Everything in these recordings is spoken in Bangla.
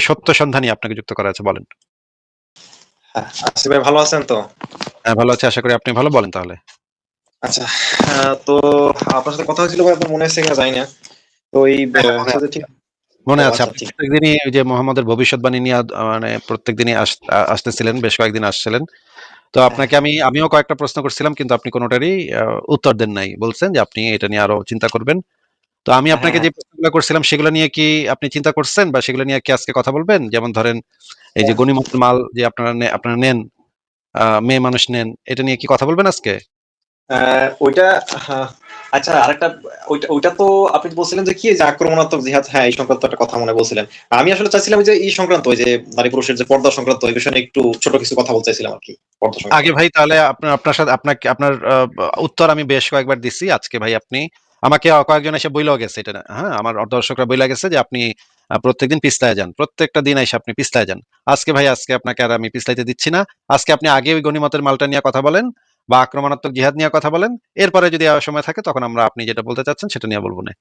সত্য সন্ধানী আপনাকে যুক্ত করা আছে বলেন। হ্যাঁ, আসিফ ভাই ভালো আছেন তো? হ্যাঁ ভালো আছি আশা করি আপনি ভালো বলেন তাহলে। আচ্ছা তো আপনার সাথে কথা হয়েছিল আপনার মনে আছে কিনা জানি না। তো এই হ্যাঁ, মনে আছে। আচ্ছা, আপনি প্রত্যেকদিনই ওই যে মোহাম্মদের ভবিষ্যৎবাণী নিয়ে মানে প্রত্যেকদিনই আসতেছিলেন বেশ কয়েকদিন আসছিলেন। তো আপনাকে আমি আমিও কয়েকটা প্রশ্ন করছিলাম কিন্তু আপনি কোনোটারই উত্তর দেন নাই। বলছেন যে আপনি এটা নিয়ে আরও চিন্তা করবেন। তো আমি হ্যাঁ, আপনাকে যে প্রশ্নগুলো করছিলাম সেগুলো নিয়ে কি আপনি চিন্তা করছেন বা সেগুলো নিয়ে কি আজকে কথা বলবেন? যেমন ধরেন এই যে গণিমত মাল যে আপনারা আপনারা নেন মেয়ে মানুষ নেন এটা নিয়ে কি কথা বলবেন আজকে? ওইটা হ্যাঁ, আচ্ছা আরেকটা ওইটা ওইটা তো আপনি বলছিলেন যে কি যে আক্রমণাত্মক জিহাদ? হ্যাঁ এই সংক্রান্ত একটা কথা মনে বলছিলেন। আমি আসলে চাইছিলাম যে এই সংক্রান্ত ওই যে নারী পুরুষের যে পর্দা সংক্রান্ত এই বিষয়ে একটু ছোট কিছু কথা বলতে চাইছিলাম আর কি আগে ভাই তাহলে আপনার আপনার সাথে আপনাকে আপনার উত্তর আমি বেশ কয়েকবার দিছি। আজকে ভাই আপনি আমাকে কয়েকজন এসে বইলেও গেছে, এটা হ্যাঁ আমার দর্শকরা বইলা গেছে যে আপনি প্রত্যেকদিন পিছলায় যান, প্রত্যেকটা দিন এসে আপনি পিছলায় যান। আজকে ভাই, আজকে আপনাকে আর আমি পিছলাইতে দিচ্ছি না, আজকে আপনি আগে ওই গণিমতের মালটা নিয়ে কথা বলেন বা আক্রমণাত্মক জিহাদ নিয়ে কথা বলেন, এরপরে যদি সময় থাকে তখন আমরা আপনি যেটা বলতে চাচ্ছেন সেটা নিয়ে বলব না।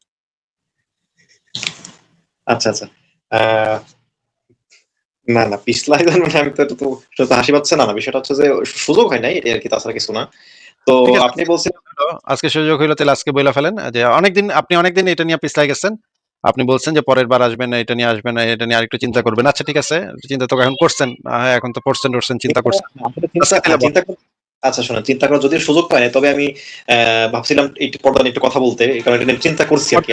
আচ্ছা আচ্ছা না না পিছলাই মানে আমি তো হাসি পাচ্ছে না না, বিষয়টা হচ্ছে যে সুযোগ হয় নাই এটা আর কি, তাছাড়া কিছু না। তো আপনি বলছেন আজকে সুযোগ হইল তাহলে আজকে বইলা ফেলেন। যে অনেকদিন আপনি অনেকদিন এটা নিয়ে পিছলাই গেছেন। আপনি বলছেন যে পরের বার আসবেন না এটা নিয়ে আসবেন না এটা নিয়ে আরেকটু চিন্তা করবেন। আচ্ছা ঠিক আছে চিন্তা তো এখন করছেন। এখন তো পড়ছেন টড়ছেন চিন্তা করছেন আচ্ছা, বল। চিন্তা শোনেন চিন্তা করার যদি সুযোগ পাই তবে আমি ভাবছিলাম একটু পর্দা নিয়ে একটু কথা বলতে কারণ এটা চিন্তা করছি আর কি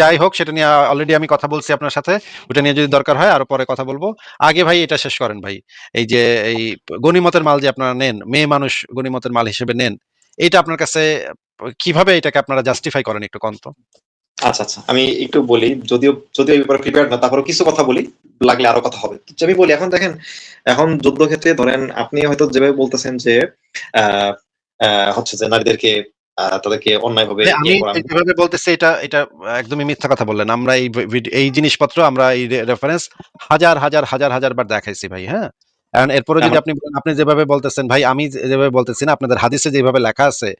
যাই হোক সেটা নিয়ে অলরেডি আমি কথা বলছি আপনার সাথে ওটা নিয়ে যদি দরকার হয় আরও পরে কথা বলব আগে ভাই এটা শেষ করেন ভাই এই যে এই গণিমতের মাল যে আপনারা নেন মেয়ে মানুষ গণিমতের মাল হিসেবে নেন এটা আপনার কাছে কীভাবে এটাকে আপনারা জাস্টিফাই করেন একটু কন্ত আচ্ছা আচ্ছা। আমি একটু বলি যদিও যদিও এই ব্যাপারে প্রিপেয়ার না তারপরে কিছু কথা বলি লাগলে আরও কথা হবে। আমি বলি এখন দেখেন এখন যুদ্ধক্ষেত্রে ধরেন আপনি হয়তো যেভাবে বলতেছেন যে হচ্ছে যে নারীদেরকে তাদেরকে অন্যায়ভাবে আমি ইয়ে যেভাবে বলতেছি এটা এটা একদমই মিথ্যা কথা বললেন। আমরা এই এই জিনিসপত্র আমরা এই রেফারেন্স হাজার হাজার হাজার হাজার বার দেখাইছি ভাই হ্যাঁ? এরপরে যদি আপনি বলেন, আপনি যেভাবে বলতেছেন ভাই আমি যেভাবে বলতেছি না আপনাদের হাদিসে যেভাবে লেখা আছে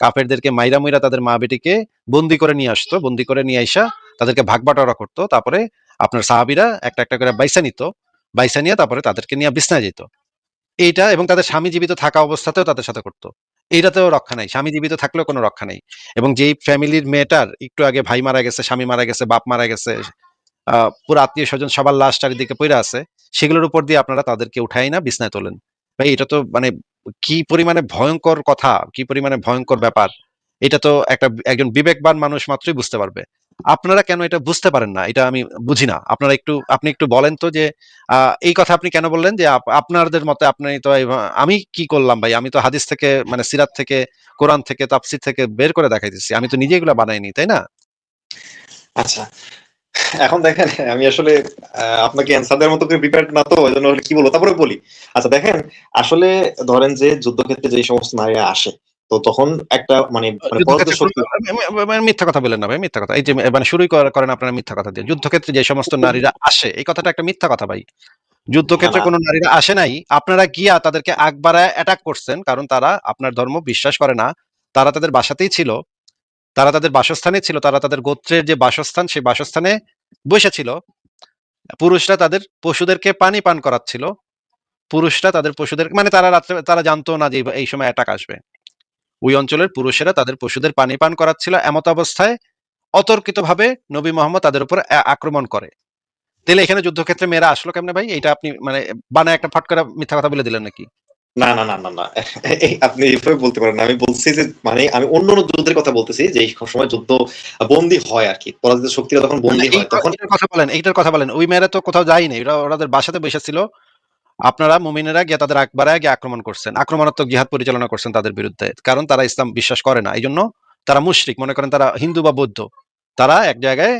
কাফেরদেরকে মাইরা মুইরা তাদের মা বেটিকে বন্দি করে নিয়ে আসতো, বন্দি করে নিয়ে আইসা তাদেরকে ভাগ বাটোয়ারা করতো, তারপরে আপনার সাহাবিরা একটা একটা করে বাইসা নিত, বাইসা নিয়ে তারপরে তাদেরকে নিয়ে বিছনায় যেত। এইটা এবং তাদের স্বামী জীবিত থাকা অবস্থাতেও তাদের সাথে করতো। এইটাতেও রক্ষা নাই, স্বামী জীবিত থাকলেও কোনো রক্ষা নেই। এবং যেই ফ্যামিলির মেয়েটার একটু আগে ভাই মারা গেছে, স্বামী মারা গেছে, বাপ মারা গেছে পুরো আত্মীয় স্বজন সবার লাশ চারিদিকে পড়ে আছে, সেগুলোর উপর দিয়ে আপনারা তাদেরকে উঠাই না, বিছনায় তোলেন। ভাই এটা তো মানে কি পরিমাণে ভয়ঙ্কর কথা, কি পরিমাণে ভয়ঙ্কর ব্যাপার, এটা তো একটা একজন বিবেকবান মানুষ মাত্রই বুঝতে পারবে। আপনারা কেন এটা বুঝতে পারেন না? এটা আমি বুঝি না। আপনারা একটু, আপনি একটু বলেন তো যে এই কথা আপনি কেন বললেন যে, আপ- আপনাদের মতে আপনি তো আমি কি করলাম ভাই? আমি তো হাদিস থেকে মানে সিরাত থেকে, কোরআন থেকে, তাফসির থেকে বের করে দেখাইতেছি। আমি তো নিজে এগুলো বানাইনি, তাই না? আচ্ছা। এখন দেখেন আমি আসলে আপনাকে অ্যান্সার দেওয়ার মতো করে প্রিপেয়ার না তো ওই জন্য কি বলব? তারপরে বলি। আচ্ছা দেখেন আসলে ধরেন যে যুদ্ধক্ষেত্রে যে সমস্ত নারীরা আসে তো তখন একটা মানে মানে মিথ্যা কথা বলেন না ভাই মিথ্যা কথা। এই যে মানে শুরুই করেন আপনারা মিথ্যা কথা দিয়ে। যুদ্ধক্ষেত্রে যে সমস্ত নারীরা আসে এই কথাটা একটা মিথ্যা কথা ভাই। যুদ্ধক্ষেত্রে। কোনো নারীরা আসে নাই আপনারা গিয়া তাদেরকে আগ বাড়ায় অ্যাটাক করছেন কারণ তারা আপনার ধর্ম বিশ্বাস করে না। তারা তাদের বাসাতেই ছিল। তারা তাদের বাসস্থানে ছিল, তারা তাদের গোত্রের যে বাসস্থান, সেই বাসস্থানে বসে ছিল পুরুষরা তাদের পশুদেরকে পানি পান করাচ্ছিল। পুরুষরা তাদের পশুদের মানে তারা রাত্রে, তারা জানতো না যে এই- সময় অ্যাটাক আসবে। ওই অঞ্চলের পুরুষেরা তাদের পশুদের পানি পান করাচ্ছিল এমত অবস্থায়, অতর্কিতভাবে নবী মোহাম্মদ তাদের উপর আক্রমণ করে। তাহলে এখানে যুদ্ধক্ষেত্রে মেয়েরা আসলো কেমনে ভাই? এটা আপনি মানে বানায় একটা ফট মিথ্যা কথা বলে দিলেন নাকি? না না না না না। আপনি এইভাবে বলতে পারেন আমি বলছি যে মানে আমি অন্য অন্য যুদ্ধের কথা বলতেছি যে এই সময় যুদ্ধ বন্দী হয় আর কি। পরাজিত শক্তিরা তখন বন্দী হয়। তখন কথা বলেন এইটার কথা বলেন। ওই মেয়েরা তো কোথাও যায়নি ওরা ওদের বাসাতে বসেছিল। আপনারা মুমিনেরা গিয়ে তাদের আকবারায় গিয়ে আক্রমণ করছেন। আক্রমণাত্মক জিহাদ পরিচালনা করছেন তাদের বিরুদ্ধে। কারণ তারা ইসলাম বিশ্বাস করে না। এই জন্য তারা মুশরিক। মনে করেন তারা হিন্দু বা বৌদ্ধ। তারা এক জায়গায়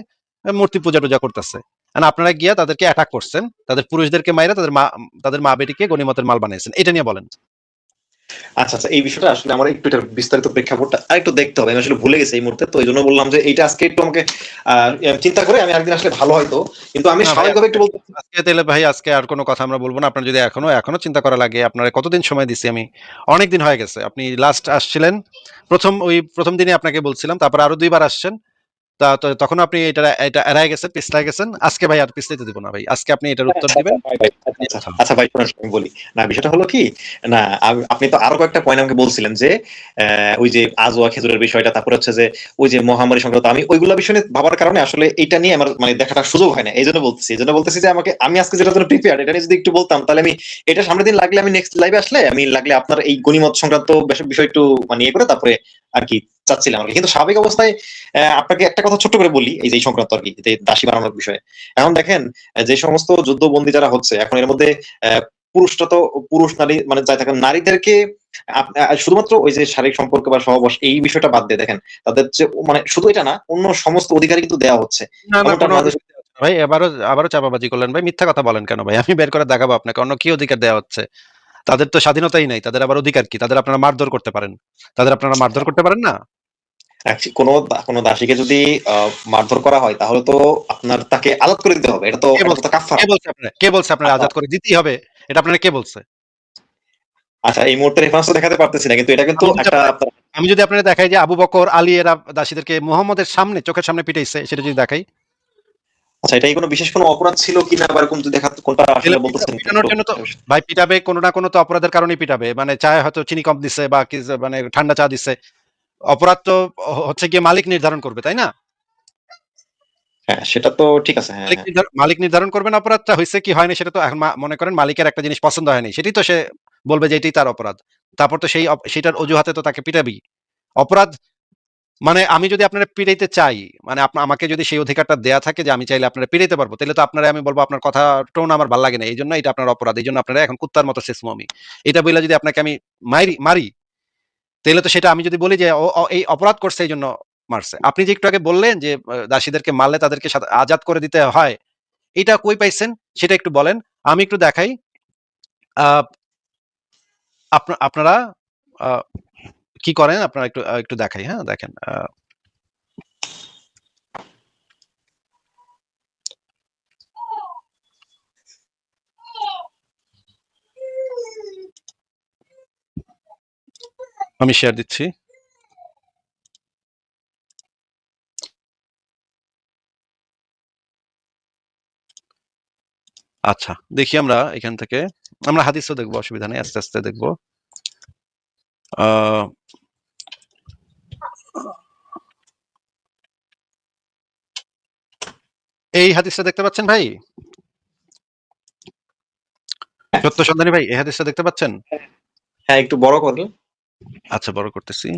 মূর্তি পূজা টুজা করতেছে। আপনারা গিয়া তাদেরকে অ্যাটাক করছেন। তাদের পুরুষদেরকে মাইরা তাদের মা তাদের মা বেটিকে গণিমতের মাল বানিয়েছেন। এটা নিয়ে বলেন। আচ্ছা আচ্ছা এই বিষয়টা আসলে আমার একটু এটার বিস্তারিত প্রেক্ষাপটটা আরেকটু দেখতে হবে। আমি আসলে ভুলে গেছি এই মুহূর্তে তো এই জন্য বললাম যে এইটা আজকে একটু আমাকে চিন্তা করে আমি একদিন আসলে ভালো হয়তো। কিন্তু আমি স্বাভাবিকভাবে একটু বলতে আজকে তাহলে ভাই আজকে আর কোনো কথা আমরা বলব না। আপনার যদি এখনও এখনও চিন্তা করা লাগে আপনার কতদিন সময় দিছি আমি? অনেক দিন হয়ে গেছে। আপনি লাস্ট আসছিলেন। প্রথম ওই প্রথম দিনে আপনাকে বলছিলাম। তারপর আরও দুইবার আসছেন। তা তখন আপনি এটা এটা এড়াই গেছেন পিছলাই গেছেন। আজকে ভাই আর পিছলাইতে দিব না ভাই। আজকে আপনি এটার উত্তর আচ্ছা, দিবেন। ভাই, ভাই, আচ্ছা, আচ্ছা ভাই আমি বলি। না বিষয়টা হলো কি না আপনি তো আরও কয়েকটা পয়েন্ট আমাকে বলছিলেন যে ওই যে আজোয়া খেজুরের বিষয়টা তারপরে হচ্ছে যে ওই যে মহামারী সংক্রান্ত আমি ওইগুলো বিষয় ভাবার কারণে আসলে এটা নিয়ে আমার মানে দেখাটা সুযোগ হয় না। এই জন্য বলতেছি এই জন্য বলতেছি যে আমাকে আমি আজকে যেটা জন্য প্রিপেয়ার এটা নিয়ে যদি একটু বলতাম তাহলে আমি এটা সামনের দিন লাগলে আমি নেক্সট লাইভে আসলে আমি লাগলে আপনার এই গণিমত সংক্রান্ত বিষয় একটু মানে ইয়ে করে তারপরে আর কি চাচ্ছিলাম আর কি। কিন্তু স্বাভাবিক অবস্থায় আহ, আপনাকে একটা কথা ছোট্ট করে বলি এই যে সংক্রান্ত আর কি দাসী বানানোর বিষয়ে। এখন দেখেন যে সমস্ত যুদ্ধবন্দী যারা হচ্ছে এখন এর মধ্যে আহ, পুরুষটা তো পুরুষ নারী মানে যাই থাকেন নারীদেরকে শুধুমাত্র ওই যে শারীরিক সম্পর্ক বা সহবাস এই বিষয়টা বাদ দিয়ে দেখেন তাদের যে মানে শুধু এটা না অন্য সমস্ত অধিকারই কিন্তু দেওয়া হচ্ছে অধিকার ভাই এবারও আবারও চাপাবাজি করলেন। ভাই মিথ্যা কথা বলেন কেন ভাই? আমি বের করে দেখাবো আপনাকে। অন্য কি অধিকার দেওয়া হচ্ছে? তাদের তো স্বাধীনতাই নাই। তাদের আবার অধিকার কি? তাদের আপনারা মারধর করতে পারেন। তাদের আপনারা মারধর করতে পারেন না? কোনো দাসীকে যদি মারধর করা হয় তাহলে তো আপনার তাকে করে দিতে হবে। এটা তো কে বলছে? আপনার? কে বলছে আপনার আজাদ করে? দিতেই হবে। এটা আপনারা কে বলছে? আচ্ছা এই মুহূর্তে রেফারেন্স দেখাতে পারতেছি না কিন্তু এটা কিন্তু একটা আমি যদি আপনারা দেখাই যে আবু বকর আলী এরা দাসীদেরকে মুহাম্মদের সামনে চোখের সামনে পিটাইছে সেটা যদি দেখাই। আচ্ছা এটাই কোনো বিশেষ কোনো অপরাধ ছিল কিনা বা এরকম দেখা কোনটা আসলে বলতেছেন পিটানোর জন্য তো ভাই পিটাবে কোনো না কোনো তো অপরাধের কারণে পিটাবে। মানে চায় হয়তো চিনি কম দিছে বা কি মানে ঠান্ডা চা দিছে। অপরাধ তো হচ্ছে গিয়ে মালিক নির্ধারণ করবে তাই না? হ্যাঁ সেটা তো ঠিক আছে হ্যাঁ মালিক নির্ধারণ করবেন অপরাধটা হয়েছে কি হয়নি সেটা তো এখন মনে করেন মালিকের একটা জিনিস পছন্দ হয়নি সেটাই তো সে বলবে যে এটাই তার অপরাধ। তারপর তো সেই সেটার অজুহাতে তো তাকে পিটাবি। অপরাধ মানে আমি যদি আপনারা পিটাইতে চাই মানে আমাকে যদি সেই অধিকারটা দেয়া থাকে যে আমি চাইলে আপনারা পিটাইতে পারব তাহলে তো আপনারা আমি বলব আপনার কথা টোন আমার ভালো লাগে না এই জন্য এটা আপনার অপরাধ এই জন্য আপনারা এখন কুত্তার মতো শেষ আমি। এটা বলে যদি আপনাকে আমি মারি মারি তাহলে তো সেটা আমি যদি বলি যে এই অপরাধ করছে এই জন্য মারছে। আপনি যে একটু আগে বললেন যে দাসীদেরকে মারলে তাদেরকে আজাদ করে দিতে হয় এটা কই পাইছেন? সেটা একটু বলেন। আমি একটু দেখাই। আহ, আপনা- আপনারা আহ, কি করেন? আপনারা একটু একটু দেখাই হ্যাঁ দেখেন আমি শেয়ার দিচ্ছি। আচ্ছা দেখি আমরা এখান থেকে, আমরা হাদিসও দেখব, অসুবিধা নেই, আস্তে আস্তে দেখব। এই হাদিসটা দেখতে পাচ্ছেন ভাই? সত্য সন্ধানী ভাই, এই হাদিসটা দেখতে পাচ্ছেন? হ্যাঁ একটু বড় করলে আচ্ছা বড় করতেছি।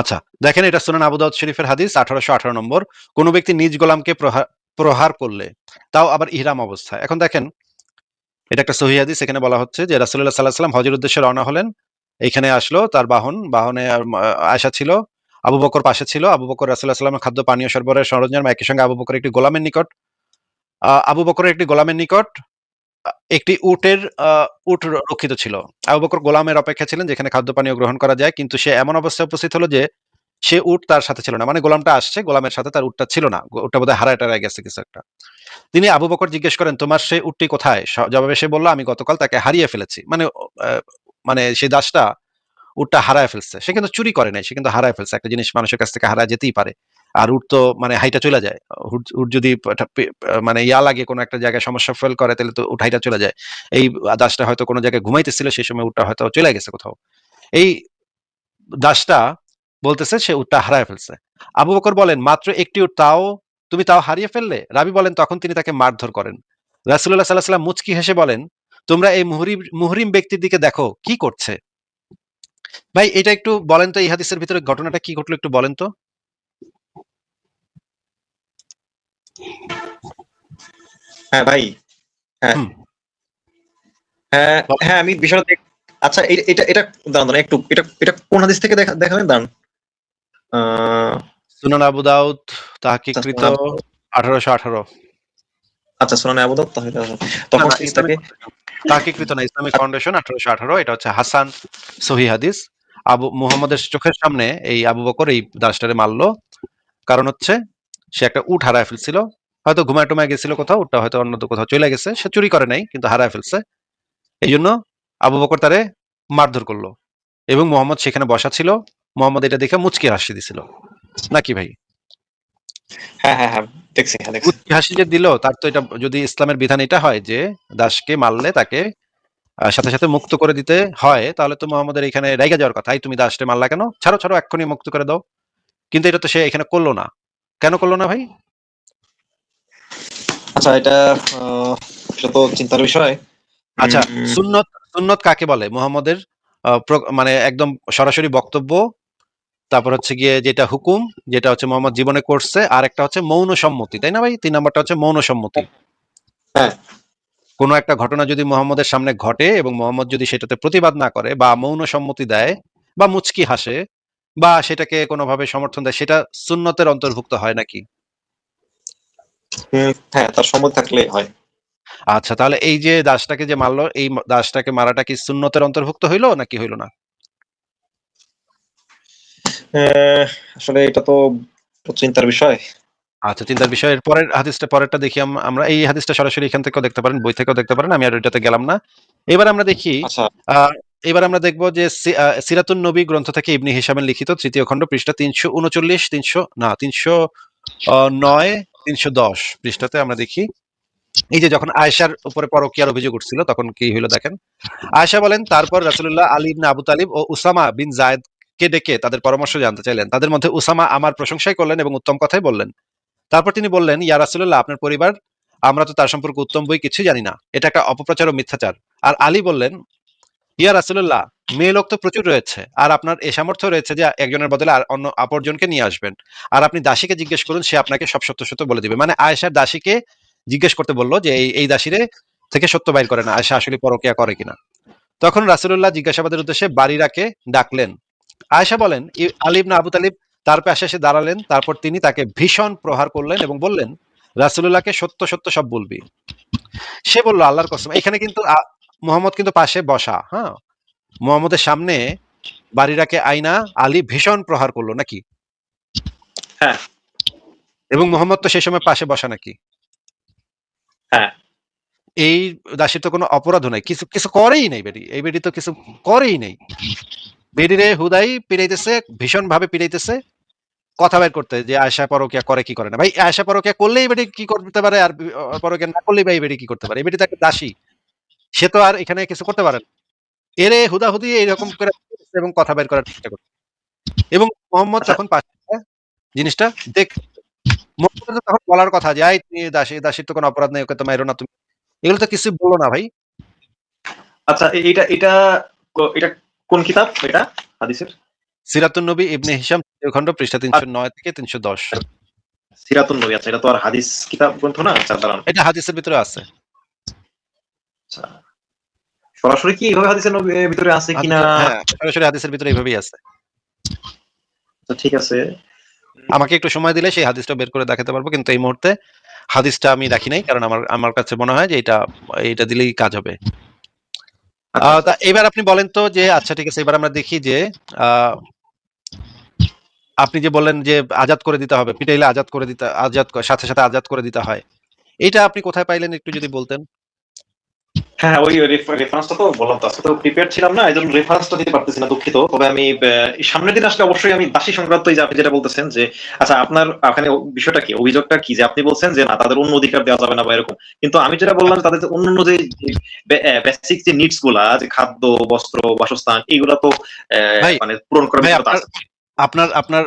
আচ্ছা দেখেন এটা শুনেন আবু দাউদ শরীফের হাদিস, আঠারোশো আঠারো নম্বর। কোন ব্যক্তি নিজ গোলামকে প্রহার করলে তাও আবার ইহরাম অবস্থায় এখন দেখেন, এটা একটা সহি হাদিস, এখানে বলা হচ্ছে যে রাসুল্লাহ সাল্লাহ সাল্লাম হজের উদ্দেশ্যে রওনা হলেন। এখানে আসলো, তার বাহন, বাহনে আয়সা ছিল, আবু বকর পাশে ছিল। আবু বকর রাসুল্লাহ খাদ্য পানীয় সরবরাহের সরঞ্জাম, একই সঙ্গে আবু বকর একটি গোলামের নিকট। আবু বকরের একটি গোলামের নিকট একটি উটের আহ, উট রক্ষিত ছিল। আবু বকর গোলামের অপেক্ষা ছিলেন যেখানে খাদ্য পানীয় গ্রহণ করা যায় কিন্তু সে এমন অবস্থায় উপস্থিত হলো যে সে উট তার সাথে ছিল না। মানে গোলামটা আসছে গোলামের সাথে তার উটটা ছিল না। উটটা বোধহয় হারায় টারায় গেছে কিছু একটা। তিনি আবু বকর জিজ্ঞেস করেন তোমার সেই উটটি কোথায়? জবাবে সে বলল আমি গতকাল তাকে হারিয়ে ফেলেছি। মানে মানে সেই দাসটা উটটা হারায় ফেলছে। সে কিন্তু চুরি করে নাই, সে কিন্তু হারায় ফেলছে। একটা জিনিস মানুষের কাছ থেকে হারায় যেতেই পারে। আর উট তো মানে হাইটা চলে যায়। উট যদি মানে ইয়া লাগে কোনো একটা জায়গায় সমস্যা ফেল করে, তাহলে তো উট হাইটা চলে যায়। এই দাসটা হয়তো কোনো জায়গায় ঘুমাইতেছিল, সেই সময় উটটা হয়তো চলে গেছে কোথাও। এই দাসটা বলতেছে, সে উটটা হারায় ফেলছে। আবু বকর বলেন, মাত্র একটি উট তাও, তুমি তাও হারিয়ে ফেললে? রাবি বলেন, তখন তিনি তাকে মারধর করেন। রাসুল্লাহ সাল্লাহ সাল্লাম মুচকি হেসে বলেন, তোমরা এই মুহরিম মুহরিম ব্যক্তির দিকে দেখো, কি করছে? ভাই এটা একটু বলেন তো এই হাদিসের ভিতরে ঘটনাটা কি ঘটলো একটু বলেন তো। হ্যাঁ ভাই হ্যাঁ। হ্যাঁ হ্যাঁ আমি বিষয়টা দেখ- আচ্ছা এটা এটা দাঁড়ান দাঁড়ান একটু এটা এটা কোন হাদিস থেকে দেখা দেখাবেন দাঁড়ান। আহ, সুনান আবু দাউদ তাহকিকৃত আঠারোশো আঠারো। আচ্ছা শোনানে আবুদাব তাহলে তখন তাকে তাহকিকৃত না ইসলামিক ফাউন্ডেশন আঠারোশো আঠারো এটা হচ্ছে হাসান সহি হাদিস। আবু মুহাম্মদের চোখের সামনে এই আবু বকর এই দাসটারে মারলো। কারণ হচ্ছে সে একটা উট হারায় ফেলছিল। হয়তো ঘুমায় টুমায় গেছিল কোথাও উটটা হয়তো অন্য কোথাও চলে গেছে সে চুরি করে নাই কিন্তু হারায় ফেলছে। এই জন্য আবু বকর তারে মারধর করল। এবং মোহাম্মদ সেখানে বসা ছিল। মোহাম্মদ এটা দেখে মুচকি হাসি দিছিল। নাকি ভাই? হ্যাঁ হ্যাঁ হ্যাঁ দেখছি হ্যাঁ দেখছি। হাসি যে দিল তার তো এটা যদি ইসলামের বিধান এটা হয় যে দাসকে মারলে তাকে সাথে সাথে মুক্ত করে দিতে হয় তাহলে তো মোহাম্মদের এখানে রেগে যাওয়ার কথা। এই তুমি দাসকে মারলা কেন? ছাড়ো ছাড়ো এক্ষুনি মুক্ত করে দাও। কিন্তু এটা তো সে এখানে করল না। কেন করল না ভাই? আচ্ছা এটা আহ, তো চিন্তার বিষয়। আচ্ছা সুন্নত সুন্নত কাকে বলে? মোহাম্মদের মানে একদম সরাসরি বক্তব্য তারপর হচ্ছে গিয়ে যেটা হুকুম যেটা হচ্ছে মোহাম্মদ জীবনে করছে আর একটা হচ্ছে মৌন সম্মতি তাই না ভাই? তিন নাম্বারটা হচ্ছে মৌন সম্মতি। হ্যাঁ। কোনো একটা ঘটনা যদি মোহাম্মদের সামনে ঘটে এবং মোহাম্মদ যদি সেটাতে প্রতিবাদ না করে বা মৌন সম্মতি দেয় বা মুচকি হাসে বা সেটাকে কোনোভাবে সমর্থন দেয় সেটা সুন্নতের অন্তর্ভুক্ত হয় নাকি? হ্যাঁ তার সম্মত থাকলে হয়। আচ্ছা তাহলে এই যে দাসটাকে যে মারলো এই দাসটাকে মারাটা কি সুন্নতের অন্তর্ভুক্ত হইল নাকি হইল না? আসলে এটা তো চিন্তার বিষয়। আচ্ছা চিন্তার বিষয়ের পরের হাদিসটা পরেরটা দেখি আমরা এই হাদিসটা সরাসরি এখান থেকেও দেখতে পারেন বই থেকেও দেখতে পারেন আমি আর ওইটাতে গেলাম না। এবার আমরা দেখি আচ্ছা। এবার আমরা দেখব যে সিরাতুন নবী গ্রন্থ থেকে ইবনি হিসামের লিখিত তৃতীয় খণ্ড পৃষ্ঠা তিনশো উনচল্লিশ তিনশো না তিনশো আহ, নয় তিনশো দশ পৃষ্ঠাতে আমরা দেখি। এই যে যখন আয়েশার উপরে পরকিয়ার অভিযোগ উঠছিল তখন কি হইল দেখেন? আয়েশা বলেন তারপর রাসূলুল্লাহ আলী ইবনে আবু তালিব ও উসামা বিন জায়েদ কে ডেকে তাদের পরামর্শ জানতে চাইলেন? তাদের মধ্যে উসামা আমার প্রশংসাই করলেন এবং উত্তম কথাই বললেন। তারপর তিনি বললেন, ইয়া রাসূলুল্লাহ, আপনার পরিবার, আমরা তো তার সম্পর্কে উত্তম বই কিছু জানি না। এটা একটা অপপ্রচার ও মিথ্যাচার। আর আলী বললেন, ইয়া রাসূলুল্লাহ, মেয়ে লোক তো প্রচুর রয়েছে, আর আপনার এ সামর্থ্য রয়েছে যে একজনের বদলে আর অন্য অপরজনকে নিয়ে আসবেন। আর আপনি দাসীকে জিজ্ঞেস করুন, সে আপনাকে সব সত্য সত্য বলে দিবে। মানে আয়েশার দাসীকে জিজ্ঞেস করতে বলল যে, এই এই দাসীরে থেকে সত্য বাইর করে না, আয়েশা আসলে পরকিয়া করে কিনা? তখন রাসুল্লাহ জিজ্ঞাসাবাদের উদ্দেশ্যে বাড়িরাকে ডাকলেন আয়েশা বলেন ই- না আবু তালিব তার পাশে এসে দাঁড়ালেন তারপর তিনি তাকে ভীষণ প্রহার করলেন এবং বললেন রাসুল্লাহকে সত্য সত্য সব বলবি। সে বলল আল্লাহর কসম এখানে কিন্তু মোহাম্মদ কিন্তু পাশে বসা হ্যাঁ? মোহাম্মদের সামনে বাড়িরাকে আইনা আলী ভীষণ প্রহার করল নাকি? হ্যাঁ। এবং মোহাম্মদ তো সেই সময় পাশে বসা নাকি? হ্যাঁ। এই দাসীর তো কোনো অপরাধ নাই কিছু কিছু করেই নাই বেরি এই বেরি তো কিছু করেই নাই। বেরিরে হুদাই পিড়াইতেছে ভীষণ ভাবে পিড়াইতেছে। কথা বের করতে যে আয়সা পরকিয়া করে কি করে না। ভাই আয়সা পরকিয়া করলেই বেটি কি করতে পারে আর পরকিয়া না করলেই ভাই বেটি কি করতে পারে? বেটি তো একটা দাসী। সে তো আর এখানে কিছু করতে পারে না। এরে হুদাহুদি এইরকম করে এবং কথা বের করার চেষ্টা করছে। এবং মোহাম্মদ আচ্ছা। তখন পাশে জিনিসটা দেখ মোহাম্মদ তখন বলার কথা যে আই তুমি দাসী দাসীর তো কোনো অপরাধ নেই ওকে তো মাইরো না তুমি। এগুলো তো কিছু বলো না ভাই। আচ্ছা এটা এটা এটা কোন কিতাব এটা হাদিসের? সিরাতুন নবী ইবনে হিসাম খণ্ড পৃষ্ঠা তিনশো নয় থেকে তিনশো দশ। সিরাতুন নবী আচ্ছা এটা তো আর হাদিস কিতাব গ্রন্থ না আচ্ছা দাঁড়ান। এটা হাদিসের ভিতরে আছে। আচ্ছা সরাসরি কি এইভাবে হাদিসের ভিতরে আছে কিনা? হ্যাঁ সরাসরি হাদিসের ভিতরে এইভাবেই আছে। আচ্ছা, ঠিক আছে। আমাকে একটু সময় দিলে সেই হাদিসটা বের করে দেখাতে পারব কিন্তু এই মুহূর্তে হাদিসটা আমি রাখি নাই কারণ আমার আমার কাছে মনে হয় যে এটা এটা দিলেই কাজ হবে। এবার আপনি বলেন তো যে আচ্ছা ঠিক আছে, এবার আমরা দেখি যে আপনি যে বললেন যে আজাদ করে দিতে হবে, পিটাইলে আজাদ করে দিতে, আজাদ সাথে সাথে আজাদ করে দিতে হয়, এটা আপনি কোথায় পাইলেন একটু যদি বলতেন? হ্যাঁ ওই রেফারেন্সটা তো বললাম তো। আজকে তো প্রিপেয়ার ছিলাম না এই জন্য রেফারেন্সটা দিতে পারতেছি না দুঃখিত। তবে আমি সামনের দিন আসলে অবশ্যই আমি দাসী সংক্রান্ত যে আপনি যেটা বলতেছেন যে আচ্ছা আপনার ওখানে বিষয়টা কি? অভিযোগটা কি? যে আপনি বলছেন যে না তাদের অন্য অধিকার দেওয়া যাবে না বা এরকম। কিন্তু আমি যেটা বললাম তাদের যে অন্য যে বেসিক যে নিডসগুলা যে খাদ্য বস্ত্র বাসস্থান এগুলা তো মানে পূরণ বিষয়টা আপনার- আপনার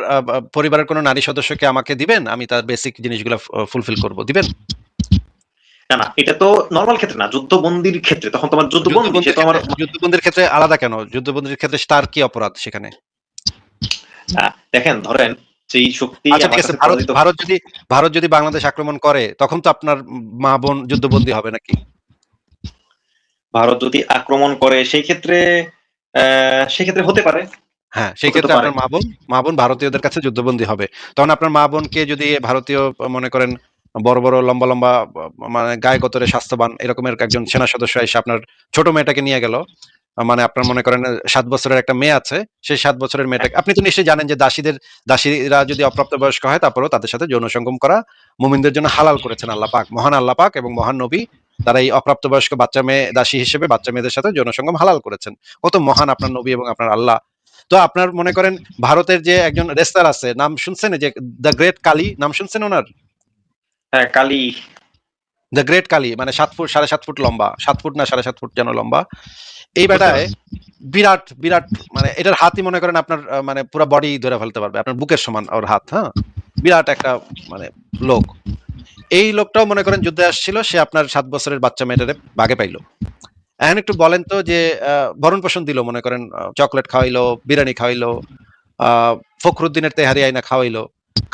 পরিবারের কোনো নারী সদস্যকে আমাকে দিবেন? আমি তার বেসিক জিনিসগুলো ফুলফিল করব। দিবেন? না না এটা তো নর্মাল ক্ষেত্রে না যুদ্ধবন্দির ক্ষেত্রে তখন তোমার যুদ্ধবন্দি সে তো আমার যুদ্ধবন্দির ক্ষেত্রে আলাদা কেন? যুদ্ধবন্দির ক্ষেত্রে তার কি অপরাধ সেখানে? দেখেন ধরেন যেই শক্তি আচ্ছা ভারত ভারত যদি ভারত যদি বাংলাদেশ আক্রমণ করে তখন তো আপনার মা বোন যুদ্ধবন্দী হবে নাকি? ভারত যদি আক্রমণ করে সেই ক্ষেত্রে আহ, সেই ক্ষেত্রে হতে পারে। হ্যাঁ সেই ক্ষেত্রে আপনার মা বোন মা বোন ভারতীয়দের কাছে যুদ্ধবন্দী হবে। তখন আপনার মা বোনকে যদি ভারতীয় মনে করেন বড় বড়, লম্বা লম্বা মানে গায়ে গতরে স্বাস্থ্যবান এরকমের একজন সেনা সদস্য এসে আপনার ছোট মেয়েটাকে নিয়ে গেল। মানে আপনার মনে করেন সাত বছরের একটা মেয়ে আছে সেই সাত বছরের মেয়েটাকে, আপনি তো নিশ্চয়ই জানেন যে দাসীদের, দাসীরা যদি অপ্রাপ্ত বয়স্ক হয় তারপরেও তাদের সাথে যৌন সঙ্গম করা মুমিনদের জন্য হালাল করেছেন আল্লাহ পাক। মহান আল্লাহ পাক এবং মহান নবী তারা এই অপ্রাপ্তবয়স্ক বাচ্চা মেয়ে, দাসী হিসেবে বাচ্চা মেয়েদের সাথে যৌন সঙ্গম হালাল করেছেন। কত মহান আপনার নবী এবং আপনার আল্লাহ। তো আপনার মনে করেন ভারতের যে একজন রেস্তার আছে, নাম শুনছেন যে দ্য গ্রেট কালী নাম শুনছেন ওনার? হ্যাঁ কালি। দ্য গ্রেট কালী মানে সাত ফুট সাড়ে সাত ফুট লম্বা। সাত ফুট না সাড়ে সাত ফুট যেন লম্বা। এই বেটায় বিরাট বিরাট মানে এটার হাতই মনে করেন আপনার মানে পুরো বডি ধরে ফেলতে পারবে। আপনার বুকের সমান ওর হাত হ্যাঁ? বিরাট একটা মানে লোক। এই লোকটাও মনে করেন যুদ্ধে আসছিল সে আপনার সাত বছরের বাচ্চা মেয়েটারে বাগে পাইলো। এখন একটু বলেন তো যে আহ, ভরণ পোষণ দিল মনে করেন চকলেট খাওয়াইলো বিরিয়ানি খাওয়াইলো আহ, ফখরুদ্দিনের তেহারি আইনা খাওয়াইলো।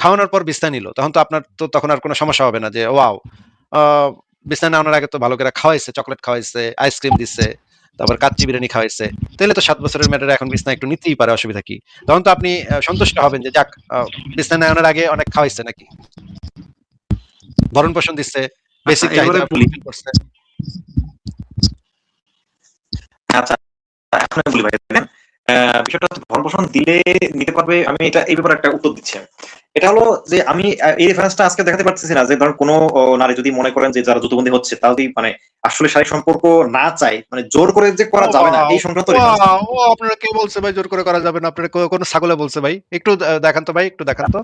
খাওয়ানোর পর বিস্তার নিল তখন তো আপনার তো তখন আর কোনো সমস্যা হবে না যে ওয়াও বিছানা নেওয়ার আগে তো ভালো করে খাওয়াইছে চকলেট খাওয়াইছে আইসক্রিম দিচ্ছে তারপর কাচ্চি বিরিয়ানি খাওয়াইছে। তাহলে তো সাত বছরের মেয়েটা এখন বিছনা একটু নিতেই পারে অসুবিধা কি? তখন তো আপনি সন্তুষ্ট হবেন যে যাক বিছনা নেওয়ার আগে অনেক খাওয়াইছে নাকি? ভরণ পোষণ দিচ্ছে বেসিক চাহিদা করছে। আচ্ছা এখন বলি ভাই দেখেন, আহ, বিষয়টা হচ্ছে ভরণ পোষণ দিলে নিতে পারবে আমি এটা এই ব্যাপারে একটা উত্তর দিচ্ছি। এটা হলো যে আমি এই রেফারেন্সটা আজকে দেখাতে পারতেছি না যে ধরুন কোনো নারী যদি মনে করেন যে যারা যুদ্ধবন্দী হচ্ছে তারা যদি মানে আসলে শারীরিক সম্পর্ক না চায় মানে জোর করে যে করা যাবে না এই সংক্রান্ত ও আপনারা কে বলছে ভাই জোর করে করা যাবে না? আপনারা কোনো ছাগলে বলছে ভাই? একটু দেখান তো ভাই একটু দেখান তো।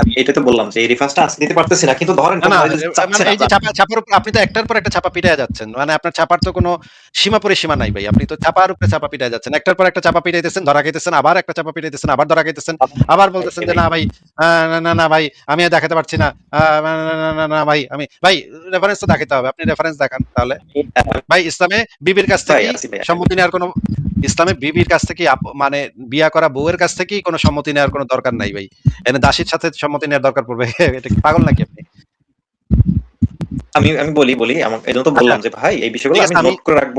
আমি এটাই তো বললাম যে এই রেফারেন্সটা আজকে দিতে পারতেছি না কিন্তু ধরেন মানে এই যে চাপা চাপার উপর আপনি তো একটার পর একটা চাপা পিটায় যাচ্ছেন। মানে আপনার চাপার তো কোনো সীমা পরিসীমা নাই ভাই। আপনি তো চাপার উপরে চাপা পিটায় যাচ্ছেন। একটার পর একটা চাপা পিটাইতেছেন ধরা খাইতেছেন আবার একটা চাপা পিটাইতেছেন আবার ধরা খাইতেছেন আবার বলতেছেন যে না ভাই না না না ভাই আমি আর দেখাতে পারছি না। না ভাই আমি ভাই রেফারেন্স তো দেখাতে হবে। আপনি রেফারেন্স দেখান তাহলে। ভাই ইসলামে বিবির কাছ থেকে সম্মতি নেওয়ার কোনো ইসলামে বিবির কাছ থেকে মানে বিয়া করা বউয়ের কাছ থেকেই কোনো সম্মতি নেওয়ার কোনো দরকার নাই ভাই। এনে দাসীর সাথে সম্মতি নেওয়ার দরকার পড়বে। এটা কি পাগল নাকি আপনি? আমি আমি বলি বলি আমার এই তো বললাম যে ভাই এই বিষয়গুলো আমি নোট করে রাখব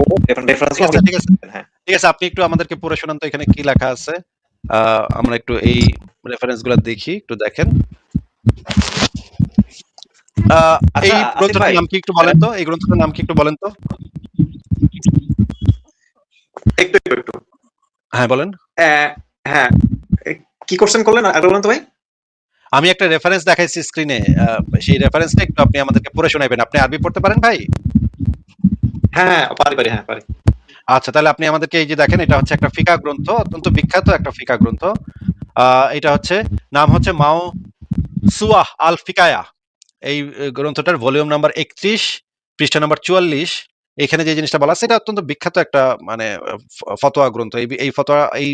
রেফারেন্স ঠিক আছে ঠিক আছে। হ্যাঁ। ঠিক আছে আপনি একটু আমাদেরকে পড়ে শোনান তো এখানে কি লেখা আছে। আহ, আমরা একটু এই রেফারেন্সগুলো দেখি একটু দেখেন। আহ, আচ্ছা, এই গ্রন্থটার নাম কি একটু বলেন তো? এই গ্রন্থটার নাম কি একটু বলেন তো? একটু একটু একটু। হ্যাঁ বলেন। হ্যাঁ। কি কোশ্চেন করলেন? আর বলেন তো ভাই। আমি একটা রেফারেন্স দেখাইছি স্ক্রিনে সেই রেফারেন্সটা একটু আপনি আমাদেরকে পড়ে শোনাবেন আপনি আরবি পড়তে পারেন ভাই? হ্যাঁ পারি পারি হ্যাঁ পারি। আচ্ছা তাহলে আপনি আমাদেরকে এই যে দেখেন এটা হচ্ছে একটা ফিকা গ্রন্থ অত্যন্ত বিখ্যাত একটা ফিকা গ্রন্থ। এটা হচ্ছে নাম হচ্ছে মাও সুয়াহ আল ফিকায়া। এই গ্রন্থটার ভলিউম নাম্বার একত্রিশ পৃষ্ঠা নাম্বার চুয়াল্লিশ। এখানে যে জিনিসটা বলা আছে এটা অত্যন্ত বিখ্যাত একটা মানে ফতোয়া গ্রন্থ। এই এই ফতোয়া এই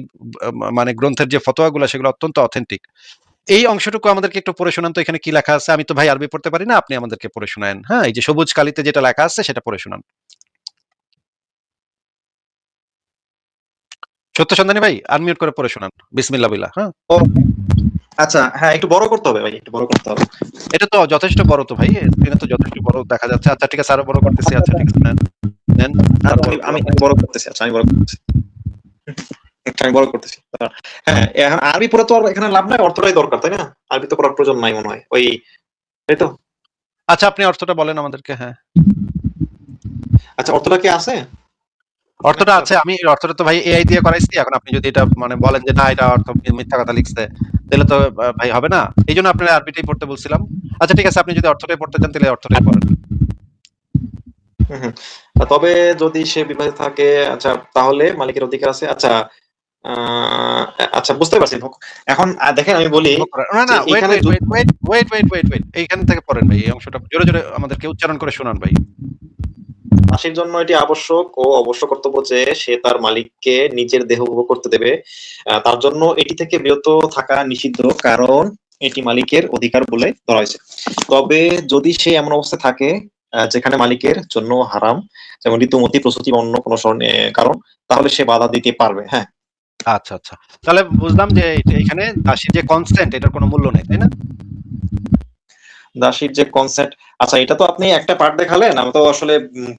মানে গ্রন্থের যে ফতোয়াগুলো সেগুলো অত্যন্ত অথেন্টিক এই অংশটুকু আমাদেরকে একটু পড়ে শোনান তো এখানে কি লেখা আছে? আমি তো ভাই আরবি পড়তে পারি না আপনি আমাদেরকে পড়ে শোনান হ্যাঁ এই যে সবুজ কালিতে যেটা লেখা আছে সেটা পড়ে শোনান। সত্য সন্ধানী ভাই আনমিউট করে পড়ে শোনান। বিসমিল্লাহ বিল্লাহ হ্যাঁ। আচ্ছা হ্যাঁ একটু বড় করতে হবে ভাই একটু বড় করতে হবে। এটা তো যথেষ্ট বড় তো ভাই স্ক্রিনে তো যথেষ্ট বড় দেখা যাচ্ছে। আচ্ছা ঠিক আছে আরও বড় করতেছি আচ্ছা ঠিক আছে নেন আমি- বড় করতেছি আচ্ছা আমি বড় করতেছি। আমি বড় করতেছি। হ্যাঁ এখন আরবি পড়ে তো আর এখানে লাভ নাই অর্থটাই দরকার তাই না? আরবি তো পড়ার প্রয়োজন নাই মনে হয় ওই তাই তো? আচ্ছা আপনি অর্থটা বলেন আমাদেরকে হ্যাঁ। আচ্ছা অর্থটা কি আছে? অর্থটা আছে আমি অর্থটা তো ভাই এআই দিয়ে করাইছি এখন আপনি যদি এটা মানে বলেন যে না এটা অর্থ মিথ্যা কথা লিখছে তাহলে তো ভাই হবে না। এই জন্য আপনার আরবিটাই পড়তে বলছিলাম। আচ্ছা ঠিক আছে আপনি যদি অর্থটাই পড়তে চান তাহলে অর্থটাই পড়েন। তবে যদি সে বিবাহিত থাকে আচ্ছা তাহলে মালিকের অধিকার আছে। আচ্ছা আচ্ছা বুঝতে পারছি এখন দেখেন আমি বলি না না wait wait wait wait wait wait wait এইখান থেকে পড়েন ভাই এই অংশটা জোরে জোরে আমাদেরকে উচ্চারণ করে শোনান ভাই। দাসীর জন্য এটি আবশ্যক ও অবশ্য কর্তব্য যে সে তার মালিককে নিজের দেহ উপভোগ করতে দেবে। তার জন্য এটি থেকে বিরত থাকা নিষিদ্ধ কারণ এটি মালিকের অধিকার বলে ধরা হয়েছে। তবে যদি সে এমন অবস্থায় থাকে যেখানে মালিকের জন্য হারাম যেমন ঋতুমতি প্রস্তুতি বা অন্য কোনো কারণ তাহলে সে বাধা দিতে পারবে হ্যাঁ। আচ্ছা আচ্ছা। তাহলে বুঝলাম যে এখানে দাসীর যে কনস্ট্যান্ট এটার কোনো মূল্য নেই তাই না? দাসীর যে কনসেপ্ট আচ্ছা এটা তো আপনি একটা পার্ট দেখালেন আমি তো আসলে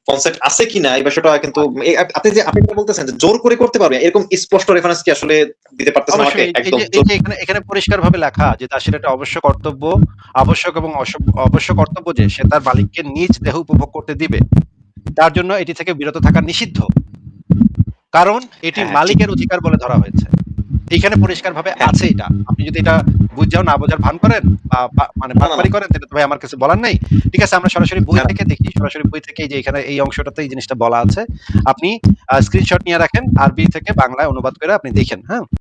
কনসেপ্ট আছে কিনা এই বিষয়টা কিন্তু আপনি যে আপনি যেটা বলতেছেন যে জোর করে করতে পারবে এরকম স্পষ্ট রেফারেন্স কি আসলে দিতে পারতেছেন আমাকে একদম এখানে এখানে পরিষ্কার ভাবে লেখা যে দাসের একটা অবশ্য কর্তব্য আবশ্যক এবং অবশ্য কর্তব্য যে সে তার মালিককে নিজ দেহ উপভোগ করতে দিবে। তার জন্য এটি থেকে বিরত থাকা নিষিদ্ধ। কারণ এটি হ্যাঁ, মালিকের অধিকার বলে ধরা হয়েছে। এখানে পরিষ্কার ভাবে আছে এটা। আপনি যদি এটা বুঝাও না বোঝার ভান করেন বা মানে না, করেন তাহলে তো ভাই আমার কাছে বলার নেই। ঠিক আছে আমরা সরাসরি বই হ্যাঁ। থেকে দেখি সরাসরি বই থেকে এই যে এখানে এই অংশটাতে এই জিনিসটা বলা আছে। আপনি স্ক্রিনশট নিয়ে রাখেন আরবি থেকে বাংলায় অনুবাদ করে আপনি দেখেন হ্যাঁ?